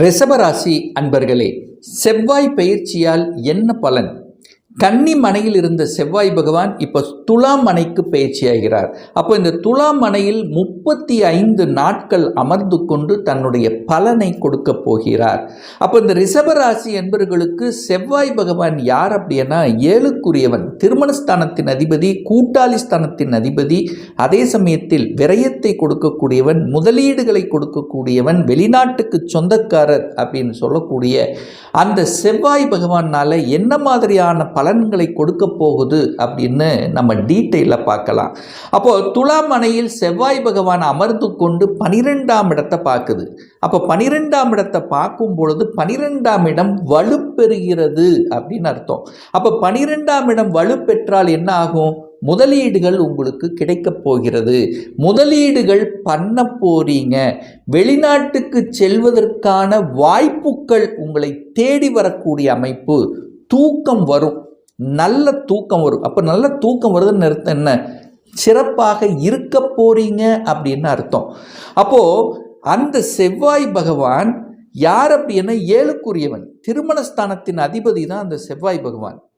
ரிஷபராசி அன்பர்களே செவ்வாய் பயிற்சியால் என்ன பலன்? கன்னி மனையில் இருந்த செவ்வாய் பகவான் இப்போ துலாம் மனைக்கு பயிற்சியாகிறார் அப்போ இந்த துலாம் மனையில் முப்பத்தி ஐந்து நாட்கள் அமர்ந்து கொண்டு தன்னுடைய பலனை கொடுக்க போகிறார். அப்போ இந்த ரிஷபராசி என்பவர்களுக்கு செவ்வாய் பகவான் யார் அப்படின்னா ஏழுக்குரியவன் திருமணஸ்தானத்தின் அதிபதி கூட்டாளி ஸ்தானத்தின் அதிபதி அதே சமயத்தில் விரயத்தை கொடுக்கக்கூடியவன் முதலீடுகளை கொடுக்கக்கூடியவன் வெளிநாட்டுக்கு சொந்தக்காரர் அப்படின்னு சொல்லக்கூடிய அந்த செவ்வாய் பகவானால் என்ன மாதிரியான பலன்களை கொடுக்க போகுது அப்படின்னு நம்ம டீட்டெயிலில் பார்க்கலாம். அப்போது துலாம் மனையில் செவ்வாய் பகவான் அமர்ந்து கொண்டு பனிரெண்டாம் இடத்தை பார்க்குது. அப்போ பனிரெண்டாம் இடத்தை பார்க்கும் பொழுது பனிரெண்டாம் இடம் வலுப்பெறுகிறது அப்படின்னு அர்த்தம். அப்போ பனிரெண்டாம் இடம் வலுப்பெற்றால் என்ன ஆகும்? முதலீடுகள் உங்களுக்கு கிடைக்கப் போகிறது. முதலீடுகள் பண்ண போறீங்க. வெளிநாட்டுக்கு செல்வதற்கான வாய்ப்புகள் உங்களை தேடி வரக்கூடிய அமைப்பு. தூக்கம் வரும். நல்ல தூக்கம் வரும். அப்போ நல்ல தூக்கம் வருதுன்னு அர்த்தம் என்ன? சிறப்பாக இருக்க போறீங்க அப்படின்னு அர்த்தம். அப்போது அந்த செவ்வாய் பகவான் யார் அப்படின்னா ஏழுக்குரியவன். திருமணஸ்தானத்தின் அதிபதி தான் அந்த செவ்வாய் பகவான்.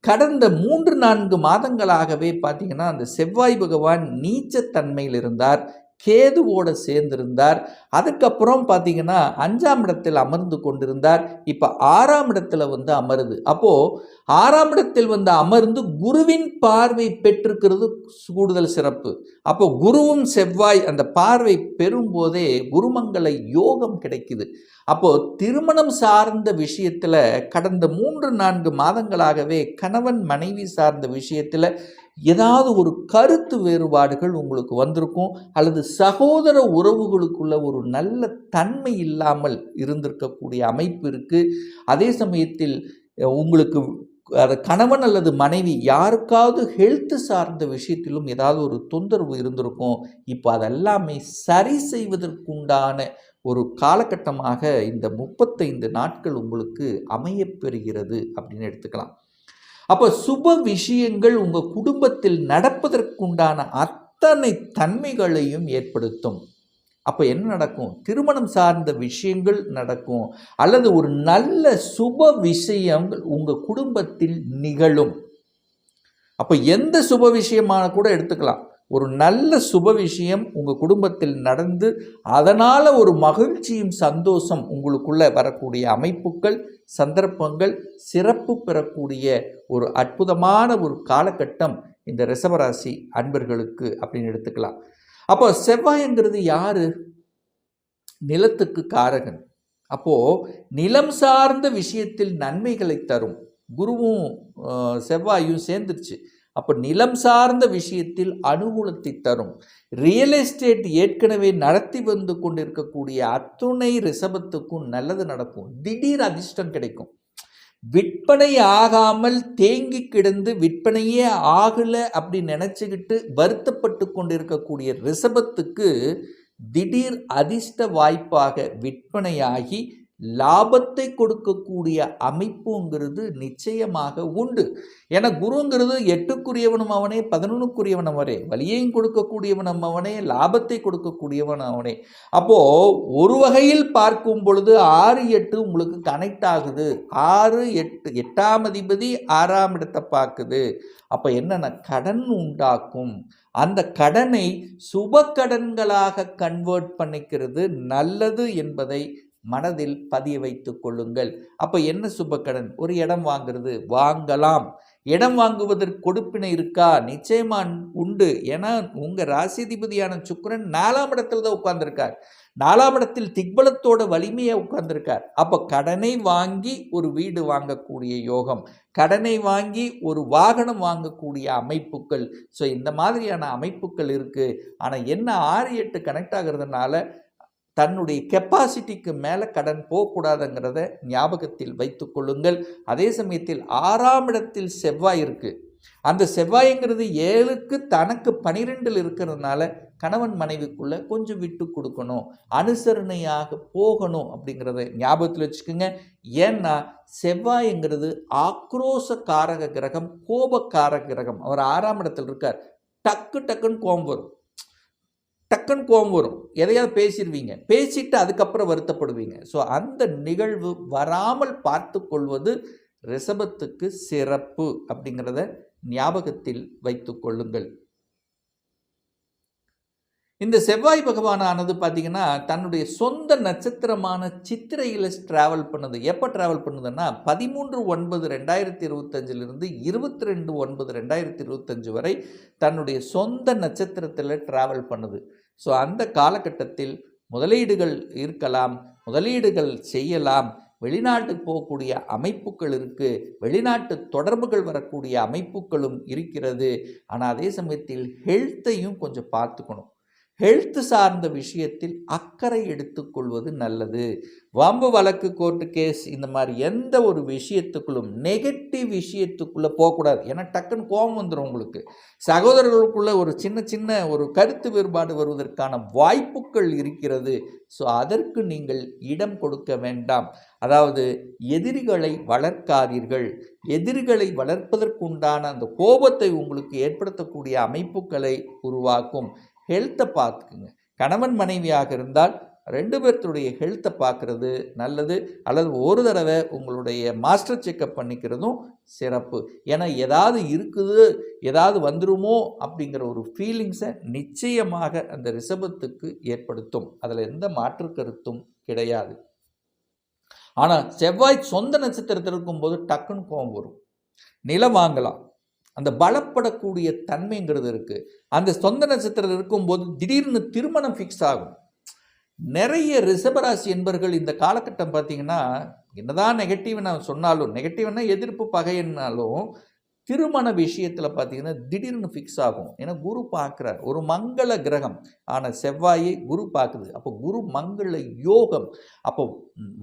கடந்த மூன்று நான்கு மாதங்களாகவே பார்த்தீங்கன்னா அந்த செவ்வாய் பகவான் நீச்சத்தன்மையில் இருந்தார். கேதுவோடு சேர்ந்திருந்தார். அதுக்கப்புறம் பார்த்தீங்கன்னா அஞ்சாம் இடத்தில் அமர்ந்து கொண்டிருந்தார். இப்போ ஆறாம் இடத்துல வந்து அமருது. அப்போது ஆறாம் இடத்தில் வந்து அமர்ந்து குருவின் பார்வை பெற்றிருக்கிறது கூடுதல் சிறப்பு. அப்போ குருவும் செவ்வாய் அந்த பார்வை பெறும்போதே குருமங்கள யோகம் கிடைக்குது. அப்போது திருமணம் சார்ந்த விஷயத்தில் கடந்த மூன்று நான்கு மாதங்களாகவே கணவன் மனைவி சார்ந்த விஷயத்தில் ஏதாவது ஒரு கருத்து வேறுபாடுகள் உங்களுக்கு வந்திருக்கும் அல்லது சகோதர உறவுகளுக்குள்ள ஒரு நல்ல தன்மை இல்லாமல் இருந்திருக்கக்கூடிய அமைப்பு இருக்குது அதே சமயத்தில் உங்களுக்கு அது கணவன் அல்லது மனைவி யாருக்காவது ஹெல்த் சார்ந்த விஷயத்திலும் ஏதாவது ஒரு தொந்தரவு இருந்திருக்கும். இப்போ அதெல்லாமே சரி செய்வதற்குண்டான ஒரு காலகட்டமாக இந்த முப்பத்தைந்து நாட்கள் உங்களுக்கு அமையப்பெறுகிறது அப்படின்னு எடுத்துக்கலாம். அப்போ சுப விஷயங்கள் உங்கள் குடும்பத்தில் நடப்பதற்குண்டான அத்தனை தன்மைகளையும் ஏற்படுத்தும். அப்போ என்ன நடக்கும்? திருமணம் சார்ந்த விஷயங்கள் நடக்கும். அல்லது ஒரு நல்ல சுப விஷயங்கள் உங்கள் குடும்பத்தில் நிகழும். அப்போ எந்த சுப விஷயமான கூட எடுத்துக்கலாம். ஒரு நல்ல சுப விஷயம் உங்கள் குடும்பத்தில் நடந்து அதனால் ஒரு மகிழ்ச்சியும் சந்தோஷம் உங்களுக்குள்ளே வரக்கூடிய அமைப்புகள் சந்தர்ப்பங்கள் சிறப்பு பெறக்கூடிய ஒரு அற்புதமான ஒரு காலகட்டம் இந்த ரிசவராசி அன்பர்களுக்கு அப்படின்னு எடுத்துக்கலாம். அப்போ செவ்வாய்ங்கிறது யார்? நிலத்துக்கு காரகன். அப்போது நிலம் சார்ந்த விஷயத்தில் நன்மைகளை தரும். குருவும் செவ்வாயும் சேர்ந்துருச்சு. அப்போ நிலம் சார்ந்த விஷயத்தில் அனுகூலத்தை தரும். ரியல் எஸ்டேட் ஏற்கனவே நடத்தி வந்து கொண்டிருக்கக்கூடிய அத்துணை ரிசபத்துக்கும் நல்லது நடக்கும். திடீர் அதிர்ஷ்டம் கிடைக்கும். விற்பனை ஆகாமல் தேங்கி கிடந்து விற்பனையே ஆகலை அப்படி நினச்சிக்கிட்டு வருத்தப்பட்டு கொண்டிருக்கக்கூடிய ரிசபத்துக்கு திடீர் அதிர்ஷ்ட வாய்ப்பாக விற்பனையாகி லாபத்தை கொடுக்கக்கூடிய அமைப்புங்கிறது நிச்சயமாக உண்டு. ஏன்னா குருங்கிறது எட்டுக்குரியவனும் அவனே பதினொன்றுக்குரியவன் அவனே. வழியையும் கொடுக்கக்கூடியவன் அவனே லாபத்தை கொடுக்கக்கூடியவன் அவனே. அப்போது ஒரு வகையில் பார்க்கும் பொழுது ஆறு எட்டு உங்களுக்கு கனெக்ட் ஆகுது. ஆறு எட்டு எட்டாம் அதிபதி ஆறாம் இடத்தை பார்க்குது. அப்போ என்னென்ன கடன் உண்டாக்கும். அந்த கடனை சுப கடன்களாக கன்வெர்ட் பண்ணிக்கிறது நல்லது என்பதை மனதில் பதிய வைத்து கொள்ளுங்கள். அப்போ என்ன சுபக்கடன்? ஒரு இடம் வாங்குறது. வாங்கலாம். இடம் வாங்குவதற்கு கொடுப்பினை இருக்கா? நிச்சயமா உண்டு. ஏன்னா உங்கள் ராசிதிபதியான சுக்கரன் நாலாம் இடத்துல தான் உட்கார்ந்துருக்கார். நாலாம் இடத்தில் திக்பலத்தோட வலிமையை உட்கார்ந்துருக்கார். அப்போ கடனை வாங்கி ஒரு வீடு வாங்கக்கூடிய யோகம். கடனை வாங்கி ஒரு வாகனம் வாங்கக்கூடிய அமைப்புகள். ஸோ இந்த மாதிரியான அமைப்புகள் இருக்குது ஆனால் என்ன ஆறு எட்டு கனெக்ட் ஆகிறதுனால தன்னுடைய கெப்பாசிட்டிக்கு மேலே கடன் போகக்கூடாதுங்கிறத ஞாபகத்தில் வைத்து கொள்ளுங்கள். அதே சமயத்தில் ஆறாம் இடத்தில் செவ்வாய் இருக்குது அந்த செவ்வாய்ங்கிறது ஏழுக்கு தனக்கு பனிரெண்டில் இருக்கிறதுனால கணவன் மனைவிக்குள்ள கொஞ்சம் விட்டு கொடுக்கணும். அனுசரணையாக போகணும் அப்படிங்கிறத ஞாபகத்தில் வச்சுக்கோங்க. ஏன்னா செவ்வாய்ங்கிறது ஆக்ரோச காரக கிரகம் கோபக்காரக கிரகம். அவர் ஆறாம் இடத்தில் இருக்கார். டக்கு டக்குன்னு கோபம் வரும். டக்குன்னு கோபம் வரும். எதையாவது பேசிடுவீங்க பேசிட்டு அதுக்கப்புறம் வருத்தப்படுவீங்க. ஸோ அந்த நிகழ்வு வராமல் பார்த்து கொள்வது ரிஷபத்துக்கு சிறப்பு அப்படிங்கிறத ஞாபகத்தில் வைத்துக் கொள்ளுங்கள். இந்த செவ்வாய் பகவானானது பார்த்தீங்கன்னா தன்னுடைய சொந்த நட்சத்திரமான சித்திரையில் ட்ராவல் பண்ணுது. எப்போ ட்ராவல் பண்ணுதுன்னா பதிமூன்று ஒன்பது ரெண்டாயிரத்தி இருபத்தஞ்சிலிருந்து இருபத்தி ரெண்டு ஒன்பது ரெண்டாயிரத்தி இருபத்தஞ்சு வரை தன்னுடைய சொந்த நட்சத்திரத்தில் ட்ராவல் பண்ணுது. ஸோ அந்த காலகட்டத்தில் முதலீடுகள் இருக்கலாம் முதலீடுகள் செய்யலாம். வெளிநாட்டுக்கு போகக்கூடிய அமைப்புகள் இருக்குது வெளிநாட்டு தொடர்புகள் வரக்கூடிய அமைப்புகளும் இருக்கிறது. ஆனால் அதே சமயத்தில் ஹெல்த்தையும் கொஞ்சம் பார்த்துக்கணும். ஹெல்த் சார்ந்த விஷயத்தில் அக்கறை எடுத்துக்கொள்வது நல்லது. வம்பு வழக்கு கோர்ட்டு கேஸ் இந்த மாதிரி எந்த ஒரு விஷயத்துக்குள்ளும் நெகட்டிவ் விஷயத்துக்குள்ளே போகக்கூடாது. ஏன்னா டக்குன்னு கோபம் வந்துடும் உங்களுக்கு. சகோதரர்களுக்குள்ளே ஒரு சின்ன சின்ன ஒரு கருத்து வேறுபாடு வருவதற்கான வாய்ப்புகள் இருக்கிறது. ஸோ அதற்கு நீங்கள் இடம் கொடுக்க வேண்டாம். அதாவது எதிரிகளை வளர்க்காதீர்கள். எதிரிகளை வளர்ப்பதற்குண்டான அந்த கோபத்தை உங்களுக்கு ஏற்படுத்தக்கூடிய அமைப்புகளை உருவாக்கும். ஹெல்த்தை பார்த்துக்குங்க. கணவன் மனைவியாக இருந்தால் ரெண்டு பேர்த்துடைய ஹெல்த்தை பார்க்குறது நல்லது. அல்லது ஒரு தடவை உங்களுடைய மாஸ்டர் செக்கப் பண்ணிக்கிறதும் சிறப்பு. ஏன்னா ஏதாவது இருக்குது ஏதாவது வந்துருமோ அப்படிங்கிற ஒரு ஃபீலிங்ஸை நிச்சயமாக அந்த ரிஷபத்துக்கு ஏற்படுத்தும். அதில் எந்த மாற்று கருத்தும் கிடையாது. ஆனால் செவ்வாய் சொந்த நட்சத்திரத்தில் இருக்கும்போது டக்குன்னு கோபம் வரும். நிலம் வாங்கலாம். அந்த பலப்படக்கூடிய தன்மைங்கிறது இருக்குது அந்த சொந்த நட்சத்திரம் இருக்கும்போது திடீர்னு திருமணம் ஃபிக்ஸ் ஆகும். நிறைய ரிஷபராசி என்பர்கள் இந்த காலகட்டம் பார்த்தீங்கன்னா என்னதான் நெகட்டிவ் நான் சொன்னாலும் நெகட்டிவ்னா எதிர்ப்பு பகைன்னாலும் திருமண விஷயத்தில் பார்த்தீங்கன்னா திடீர்னு ஃபிக்ஸ் ஆகும். ஏன்னா குரு பார்க்குறார். ஒரு மங்கள கிரகம். ஆனால் செவ்வாயை குரு பார்க்குது. அப்போ குரு மங்கள யோகம். அப்போ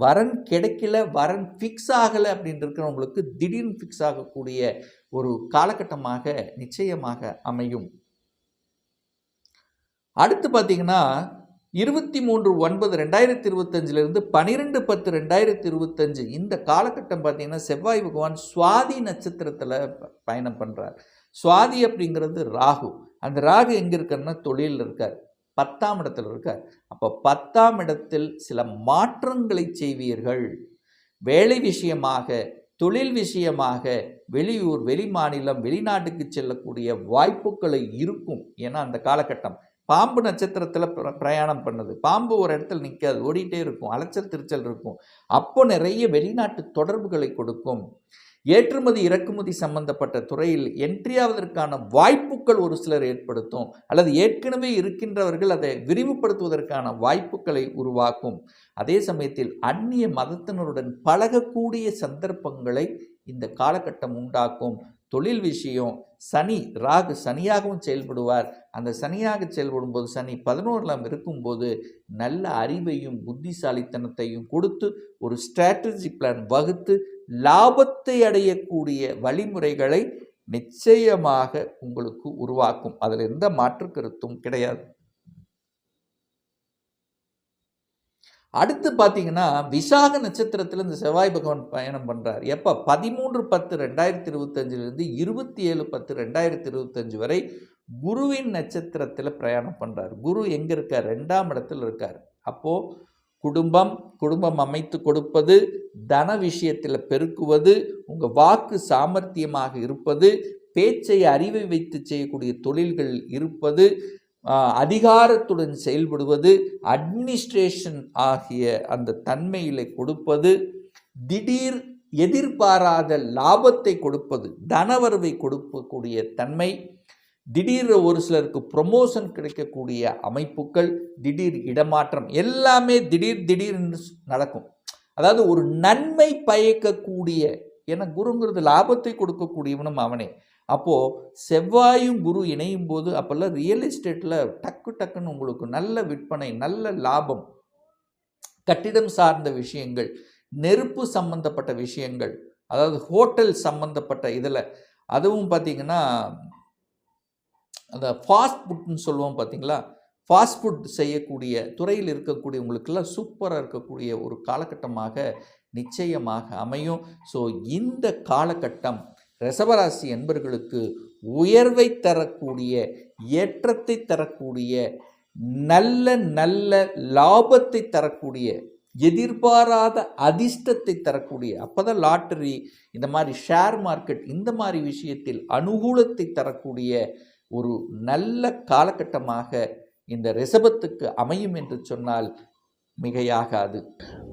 வரன் கிடைக்கல வரன் ஃபிக்ஸ் ஆகலை அப்படின்னு இருக்கிறவங்களுக்கு திடீர்னு ஃபிக்ஸ் ஆகக்கூடிய ஒரு காலகட்டமாக நிச்சயமாக அமையும். அடுத்து பார்த்தீங்கன்னா இருபத்தி மூன்று ஒன்பது ரெண்டாயிரத்தி இருபத்தஞ்சிலிருந்து பன்னிரெண்டு பத்து ரெண்டாயிரத்தி இருபத்தஞ்சு இந்த காலகட்டம் பார்த்திங்கன்னா செவ்வாய் பகவான் சுவாதி நட்சத்திரத்தில் பயணம் பண்ணுறார் சுவாதி அப்படிங்கிறது ராகு. அந்த ராகு எங்கே இருக்காருன்னா தொழிலில் இருக்கார். பத்தாம் இடத்துல இருக்கார். அப்போ பத்தாம் இடத்தில் சில மாற்றங்களை செய்வீர்கள். வேலை விஷயமாக தொழில் விஷயமாக வெளியூர் வெளி மாநிலம் வெளிநாட்டுக்கு செல்லக்கூடிய வாய்ப்புகளை இருக்கும். ஏன்னா அந்த காலகட்டம் பாம்பு நட்சத்திரத்தில் பிரயாணம் பண்ணுது. பாம்பு ஒரு இடத்துல நிற்காது ஓடிட்டே இருக்கும் அலைச்சல் திருச்சல் இருக்கும். அப்போ நிறைய வெளிநாட்டு தொடர்புகளை கொடுக்கும். ஏற்றுமதி இறக்குமதி சம்பந்தப்பட்ட துறையில் என்ட்ரி ஆவதற்கான வாய்ப்புகள் ஒரு சிலர் ஏற்படுத்தும். அல்லது ஏற்கனவே இருக்கின்றவர்கள் அதை விரிவுபடுத்துவதற்கான வாய்ப்புகளை உருவாக்கும். அதே சமயத்தில் அந்நிய மதத்தினருடன் பழகக்கூடிய சந்தர்ப்பங்களை இந்த காலகட்டம் உண்டாக்கும். தொழில் விஷயம் சனி ராகு சனியாகவும் செயல்படுவார். அந்த சனியாக செயல்படும் போது சனி பதினோரில் இருக்கும்போது நல்ல அறிவையும் புத்திசாலித்தனத்தையும் கொடுத்து ஒரு ஸ்ட்ராட்டஜி பிளான் வகுத்து லாபத்தை அடையக்கூடிய வழிமுறைகளை நிச்சயமாக உங்களுக்கு உருவாக்கும். அதில் எந்த மாற்று கருத்தும் கிடையாது. அடுத்து பார்த்தீங்கன்னா விசாக நட்சத்திரத்தில் இந்த செவ்வாய் பகவான் பயணம் பண்ணுறார் எப்போ? பதிமூன்று பத்து ரெண்டாயிரத்தி இருபத்தஞ்சிலிருந்து இருபத்தி ஏழு பத்து ரெண்டாயிரத்தி இருபத்தஞ்சு வரை குருவின் நட்சத்திரத்தில் பிரயாணம் பண்ணுறார் குரு எங்கே இருக்கார்? ரெண்டாம் இடத்தில் இருக்கார். அப்போது குடும்பம் குடும்பம் அமைத்து கொடுப்பது தன விஷயத்தில் பெருக்குவது உங்கள் வாக்கு சாமர்த்தியமாக இருப்பது பேச்சை அறிவை வைத்து செய்யக்கூடிய தொழில்கள் இருப்பது அதிகாரத்துடன் செயல்படுவது அட்மினிஸ்ட்ரேஷன் ஆகிய அந்த தன்மையிலே கொடுப்பது திடீர் எதிர்பாராத லாபத்தை கொடுப்பது தனவரவை கொடுக்கக்கூடிய தன்மை திடீர் ஒரு சிலருக்கு ப்ரொமோஷன் கிடைக்கக்கூடிய அமைப்புகள் திடீர் இடமாற்றம் எல்லாமே திடீர் திடீர்னு நடக்கும். அதாவது ஒரு நன்மை பயக்கக்கூடிய ஏன்னா குருங்கிறது லாபத்தை கொடுக்கக்கூடியவனும் அவனே. அப்போது செவ்வாயும் குரு இணையும் போது அப்போல்லாம் ரியல் எஸ்டேட்டில் டக்கு டக்குன்னு உங்களுக்கு நல்ல விற்பனை நல்ல லாபம் கட்டிடம் சார்ந்த விஷயங்கள் நெருப்பு சம்பந்தப்பட்ட விஷயங்கள் அதாவது ஹோட்டல் சம்பந்தப்பட்ட இதில் அதுவும் பார்த்திங்கன்னா அந்த ஃபாஸ்ட் ஃபுட்னு சொல்லுவோம் பார்த்தீங்களா ஃபாஸ்ட் ஃபுட் செய்யக்கூடிய துறையில் இருக்கக்கூடியவங்களுக்கெல்லாம் சூப்பராக இருக்கக்கூடிய ஒரு காலகட்டமாக நிச்சயமாக அமையும். ஸோ இந்த காலகட்டம் ரிசவராசி என்பர்களுக்கு உயர்வை தரக்கூடிய ஏற்றத்தை தரக்கூடிய நல்ல நல்ல லாபத்தை தரக்கூடிய எதிர்பாராத அதிர்ஷ்டத்தை தரக்கூடிய அப்போதான் லாட்டரி இந்த மாதிரி ஷேர் மார்க்கெட் இந்த மாதிரி விஷயத்தில் அனுகூலத்தை தரக்கூடிய ஒரு நல்ல காலகட்டமாக இந்த ரிஷபத்துக்கு அமையும் என்று சொன்னால் மிகையாகாது.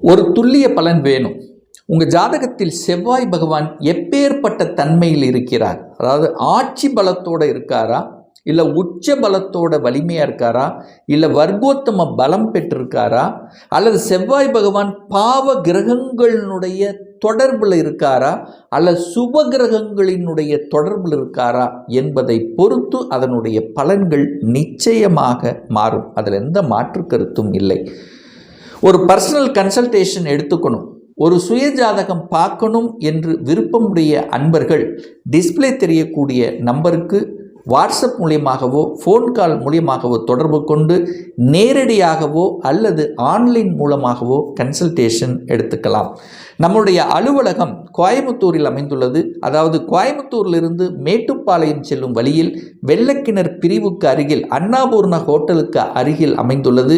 ஒரு துல்லிய பலன் வேணும். உங்கள் ஜாதகத்தில் செவ்வாய் பகவான் எப்பேற்பட்ட தன்மையில் இருக்கிறார்? அதாவது ஆட்சி பலத்தோடு இருக்காரா? இல்லை உச்ச பலத்தோட வலிமையாக இருக்காரா? இல்லை வர்க்கோத்தம பலம் பெற்றிருக்காரா? அல்லது செவ்வாய் பகவான் பாவ கிரகங்களினுடைய தொடர்பில் இருக்காரா? அல்ல சுப கிரகங்களினுடைய தொடர்பில் இருக்காரா? என்பதை பொறுத்து அதனுடைய பலன்கள் நிச்சயமாக மாறும். அதில் எந்த மாற்று கருத்தும் இல்லை. ஒரு பர்சனல் கன்சல்டேஷன் எடுத்துக்கணும். ஒரு சுய ஜாதகம் பார்க்கணும் என்று விருப்பமுடைய அன்பர்கள் டிஸ்ப்ளே தெரியக்கூடிய நம்பருக்கு வாட்ஸ்அப் மூலியமாகவோ ஃபோன் கால் மூலியமாகவோ தொடர்பு கொண்டு நேரடியாகவோ அல்லது ஆன்லைன் மூலமாகவோ கன்சல்டேஷன் எடுத்துக்கலாம். நம்முடைய அலுவலகம் கோயம்புத்தூரில் அமைந்துள்ளது. அதாவது கோயம்புத்தூரிலிருந்து மேட்டுப்பாளையம் செல்லும் வழியில் வெள்ளக்கிணர் பிரிவுக்கு அருகில் அண்ணாபூர்ண ஹோட்டலுக்கு அருகில் அமைந்துள்ளது.